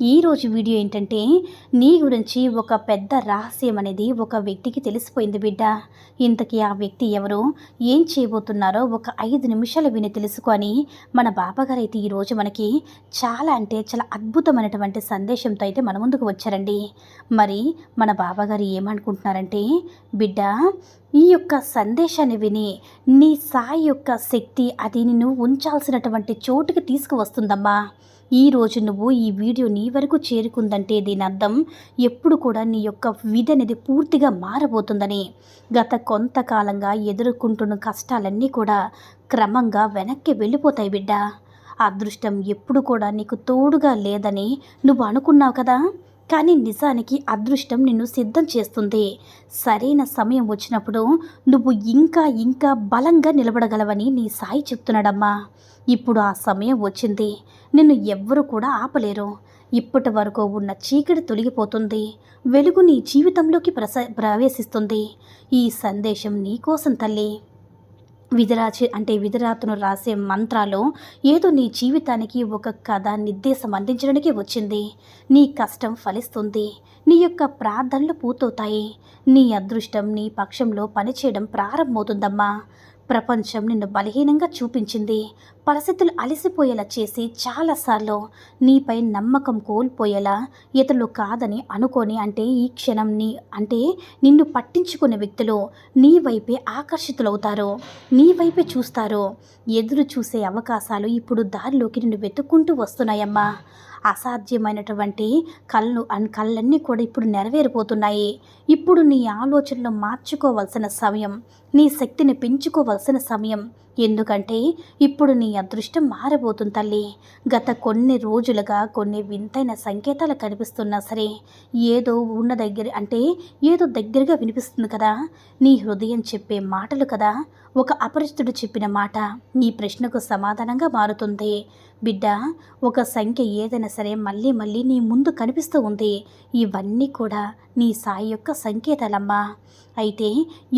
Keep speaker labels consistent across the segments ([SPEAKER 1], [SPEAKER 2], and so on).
[SPEAKER 1] ఈ రోజు వీడియో ఏంటంటే నీ గురించి ఒక పెద్ద రహస్యం అనేది ఒక వ్యక్తికి తెలిసిపోయింది బిడ్డ. ఇంతకీ ఆ వ్యక్తి ఎవరు? ఏం చేయబోతున్నారో ఒక ఐదు నిమిషాలు విని తెలుసుకొని మన బాబాగారు అయితే ఈరోజు మనకి చాలా అంటే చాలా అద్భుతమైనటువంటి సందేశంతో అయితే మన ముందుకు వచ్చారండి. మరి మన బాబాగారు ఏమనుకుంటున్నారంటే బిడ్డ ఈ యొక్క సందేశాన్ని విని నీ సాయి యొక్క శక్తి అది నిన్ను ఉంచాల్సినటువంటి చోటుకి తీసుకువస్తుందమ్మా. ఈరోజు నువ్వు ఈ వీడియో నీ వరకు చేరుకుందంటే దీని అర్థం ఎప్పుడు కూడా నీ యొక్క విధి అనేది పూర్తిగా మారబోతుందని. గత కొంతకాలంగా ఎదుర్కొంటున్న కష్టాలన్నీ కూడా క్రమంగా వెనక్కి వెళ్ళిపోతాయి బిడ్డ. అదృష్టం ఎప్పుడు కూడా నీకు తోడుగా లేదని నువ్వు అనుకున్నావు కదా? కానీ నిజానికి అదృష్టం నిన్ను సిద్ధం చేస్తుంది. సరైన సమయం వచ్చినప్పుడు నువ్వు ఇంకా ఇంకా బలంగా నిలబడగలవని నీ సాయి చెప్తున్నాడమ్మా. ఇప్పుడు ఆ సమయం వచ్చింది. నిన్ను ఎవ్వరూ కూడా ఆపలేరు. ఇప్పటి వరకు ఉన్న చీకటి తొలగిపోతుంది. వెలుగు నీ జీవితంలోకి ప్రస ప్రవేశిస్తుంది. ఈ సందేశం నీకోసం తల్లి. విధిరాచి అంటే విధిరాతను రాసే మంత్రాలు ఏదో నీ జీవితానికి ఒక కథ నిర్దేశం అందించడానికి వచ్చింది. నీ కష్టం ఫలిస్తుంది. నీ యొక్క ప్రార్థనలు పూర్తవుతాయి. నీ అదృష్టం నీ పక్షంలో పనిచేయడం ప్రారంభమవుతుందమ్మా. ప్రపంచం నిన్ను బలహీనంగా చూపించింది. పరిస్థితులు అలసిపోయేలా చేసి చాలాసార్లు నీపై నమ్మకం కోల్పోయేలా ఇతరులు కాదని అనుకొని అంటే ఈ క్షణం నీ అంటే నిన్ను పట్టించుకునే వ్యక్తులు నీ వైపే ఆకర్షితులవుతారు. నీ వైపే చూస్తారు. ఎదురు చూసే అవకాశాలు ఇప్పుడు దారిలోకి నిన్ను వెతుక్కుంటూ వస్తున్నాయమ్మా. అసాధ్యమైనటువంటి కళ్ళు అండ్ కళ్ళన్నీ కూడా ఇప్పుడు నెరవేరిపోతున్నాయి. ఇప్పుడు నీ ఆలోచనలు మార్చుకోవలసిన సమయం నీ శక్తిని పెంచుకోవలసిన సమయం. ఎందుకంటే ఇప్పుడు నీ అదృష్టం మారబోతుంది తల్లి. గత కొన్ని రోజులుగా కొన్ని వింతైన సంకేతాలు కనిపిస్తున్నా సరే ఏదో ఉన్న దగ్గర అంటే ఏదో దగ్గరగా వినిపిస్తుంది కదా. నీ హృదయం చెప్పే మాటలు కదా. ఒక అపరిచితుడు చెప్పిన మాట నీ ప్రశ్నకు సమాధానంగా మారుతుంది. బిడ్డ ఒక సంఖ్య ఏదైనా సరే మళ్ళీ మళ్ళీ నీ ముందు కనిపిస్తూ ఉంది. ఇవన్నీ కూడా నీ సాయి యొక్క సంకేతాలమ్మా. అయితే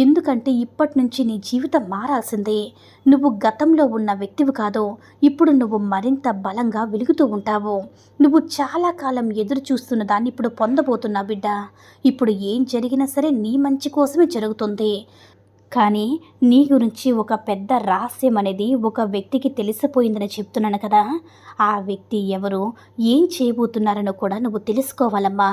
[SPEAKER 1] ఎందుకంటే ఇప్పటి నుంచి నీ జీవితం మారాల్సిందే. నువ్వు గతంలో ఉన్న వ్యక్తివి కాదు ఇప్పుడు నువ్వు మరింత బలంగా వెలుగుతూ ఉంటావు. నువ్వు చాలా కాలం ఎదురు చూస్తున్న దాన్ని ఇప్పుడు పొందబోతున్నా బిడ్డ. ఇప్పుడు ఏం జరిగినా సరే నీ మంచి కోసమే జరుగుతుంది. కానీ నీ గురించి ఒక పెద్ద రహస్యం అనేది ఒక వ్యక్తికి తెలిసిపోయిందని చెప్తున్నాను కదా. ఆ వ్యక్తి ఎవరు ఏం చేయబోతున్నారని కూడా నువ్వు తెలుసుకోవాలమ్మా.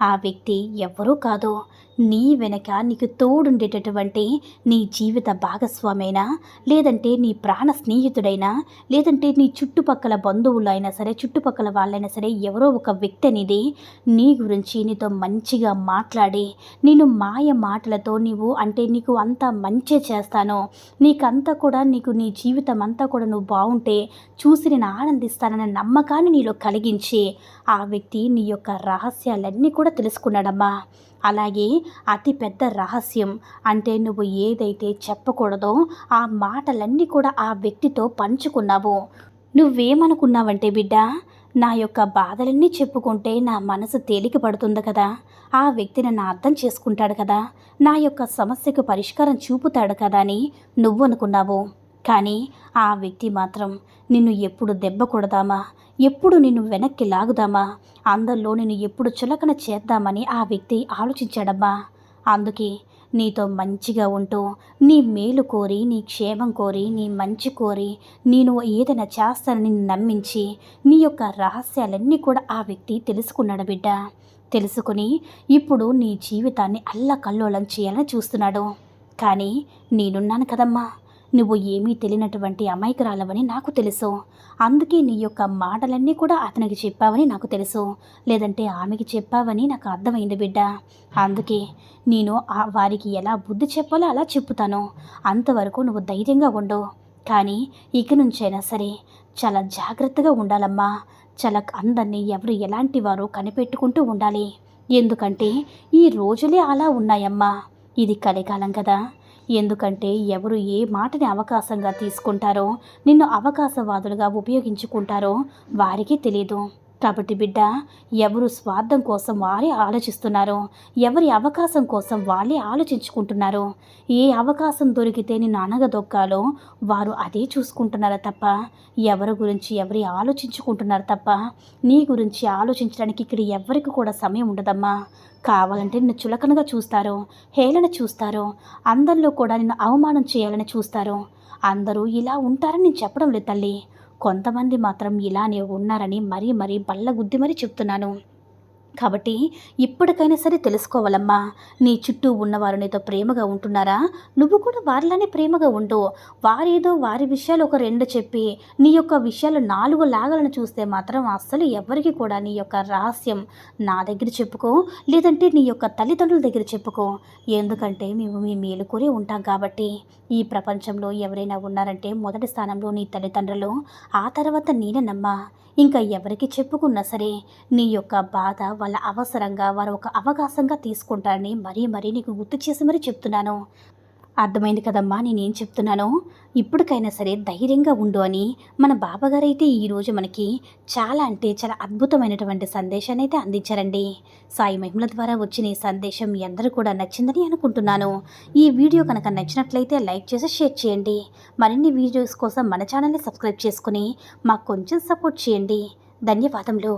[SPEAKER 1] ఆ వ్యక్తి ఎవరూ కాదు. నీ వెనక నీకు తోడుండేటటువంటి నీ జీవిత భాగస్వామైనా లేదంటే నీ ప్రాణ స్నేహితుడైనా లేదంటే నీ చుట్టుపక్కల బంధువులు అయినా సరే చుట్టుపక్కల వాళ్ళైనా సరే ఎవరో ఒక వ్యక్తి అనేది నీ గురించి నీతో మంచిగా మాట్లాడి నేను మాయ మాటలతో నీవు అంటే నీకు అంతా మంచి చేస్తాను. నీకంతా కూడా నీకు నీ జీవితం అంతా కూడా నువ్వు బాగుంటే చూసి నేను ఆనందిస్తానన్న నమ్మకాన్ని నీలో కలిగించి ఆ వ్యక్తి నీ యొక్క రహస్యాలన్నీ కూడా తెలుసుకున్నాడమ్మా. అలాగే అతి పెద్ద రహస్యం అంటే నువ్వు ఏదైతే చెప్పకూడదో ఆ మాటలన్నీ కూడా ఆ వ్యక్తితో పంచుకున్నావు. నువ్వేమనుకున్నావంటే బిడ్డ నా యొక్క బాధలన్నీ చెప్పుకుంటే నా మనసు తేలిక పడుతుంది కదా. ఆ వ్యక్తి నన్ను అర్థం చేసుకుంటాడు కదా. నా యొక్క సమస్యకు పరిష్కారం చూపుతాడు కదా అని నువ్వు అనుకున్నావు కానీ ఆ వ్యక్తి మాత్రం నిన్ను ఎప్పుడు దెబ్బ కొడదామా? ఎప్పుడు నిన్ను వెనక్కి లాగుదామా? అందరిలో నిన్ను ఎప్పుడు చులకన చేద్దామని ఆ వ్యక్తి ఆలోచించాడమ్మా. అందుకే నీతో మంచిగా ఉంటూ నీ మేలు కోరి నీ క్షేమం కోరి నీ మంచి కోరి నేను ఏదైనా చేస్తానని నమ్మించి నీ యొక్క రహస్యాలన్నీ కూడా ఆ వ్యక్తి తెలుసుకున్నాడు బిడ్డ. తెలుసుకుని ఇప్పుడు నీ జీవితాన్ని అల్లకల్లోలం చేయాలని చూస్తున్నాడు. కానీ నేనున్నాను కదమ్మా. నువ్వు ఏమీ తెలియనటువంటి అమాయకురాలవని నాకు తెలుసు. అందుకే నీ యొక్క మాటలన్నీ కూడా అతనికి చెప్పావని నాకు తెలుసు. లేదంటే ఆమెకి చెప్పావని నాకు అర్థమైంది బిడ్డ. అందుకే నేను ఆ వారికి ఎలా బుద్ధి చెప్పాలో అలా చెప్పుతాను. అంతవరకు నువ్వు ధైర్యంగా ఉండు. కానీ ఇక నుంచైనా సరే చాలా జాగ్రత్తగా ఉండాలమ్మా. చాలా అందరినీ ఎవరు ఎలాంటి వారో కనిపెట్టుకుంటూ ఉండాలి. ఎందుకంటే ఈ రోజులే అలా ఉన్నాయమ్మా. ఇది కలికాలం కదా. ఎందుకంటే ఎవరు ఏ మాటని అవకాశంగా తీసుకుంటారో నిన్ను అవకాశవాదులుగా ఉపయోగించుకుంటారో వారికి తెలియదు కాబట్టి బిడ్డ ఎవరు స్వార్థం కోసం వారే ఆలోచిస్తున్నారు. ఎవరి అవకాశం కోసం వాళ్ళే ఆలోచించుకుంటున్నారు. ఏ అవకాశం దొరికితే నేను అనగదొక్కాలో వారు అదే చూసుకుంటున్నారు తప్ప? ఎవరి గురించి ఎవరి ఆలోచించుకుంటున్నారు తప్ప? నీ గురించి ఆలోచించడానికి ఇక్కడ ఎవరికి కూడా సమయం ఉండదమ్మా. కావాలంటే నిన్ను చులకనగా చూస్తారు హేళన చూస్తారు అందరిలో కూడా నిన్ను అవమానం చేయాలని చూస్తారు. అందరూ ఇలా ఉంటారని నేను చెప్పడం లేదు తల్లి. కొంతమంది మాత్రం ఇలానే ఉన్నారని మరీ మరీ బల్లగుద్ది మరీ చెప్తున్నాను. కాబట్టి ఇప్పటికైనా సరే తెలుసుకోవాలమ్మా. నీ చుట్టూ ఉన్నవారు నీతో ప్రేమగా ఉంటున్నారా? నువ్వు కూడా వారిలానే ప్రేమగా ఉండు. వారేదో వారి విషయాలు ఒక రెండు చెప్పి నీ యొక్క విషయాలు నాలుగు లాగాలను చూస్తే మాత్రం అస్సలు ఎవరికి కూడా నీ యొక్క రహస్యం నా దగ్గర చెప్పుకో లేదంటే నీ యొక్క తల్లిదండ్రుల దగ్గర చెప్పుకో. ఎందుకంటే మేము మీ మేలు ఉంటాం కాబట్టి. ఈ ప్రపంచంలో ఎవరైనా ఉన్నారంటే మొదటి స్థానంలో నీ తల్లిదండ్రులు ఆ తర్వాత నేనేనమ్మా. ఇంకా ఎవరికి చెప్పుకున్నా సరే నీ యొక్క బాధ వాళ్ళ అవసరంగా వారు ఒక అవకాశంగా తీసుకుంటారని మరీ మరీ నీకు గుర్తు చేసి మరీ చెప్తున్నాను. అర్థమైంది కదమ్మా నేనేం చెప్తున్నానో? ఇప్పటికైనా సరే ధైర్యంగా ఉండు అని మన బాబాగారు అయితే ఈరోజు మనకి చాలా అంటే చాలా అద్భుతమైనటువంటి సందేశాన్ని అయితే అందించారండి. సాయి మహిమల ద్వారా వచ్చిన ఈ సందేశం మీ అందరూ కూడా నచ్చిందని అనుకుంటున్నాను. ఈ వీడియో కనుక నచ్చినట్లయితే లైక్ చేసి షేర్ చేయండి. మరిన్ని వీడియోస్ కోసం మన ఛానల్ని సబ్స్క్రైబ్ చేసుకుని మాకు కొంచెం సపోర్ట్ చేయండి. ధన్యవాదములు.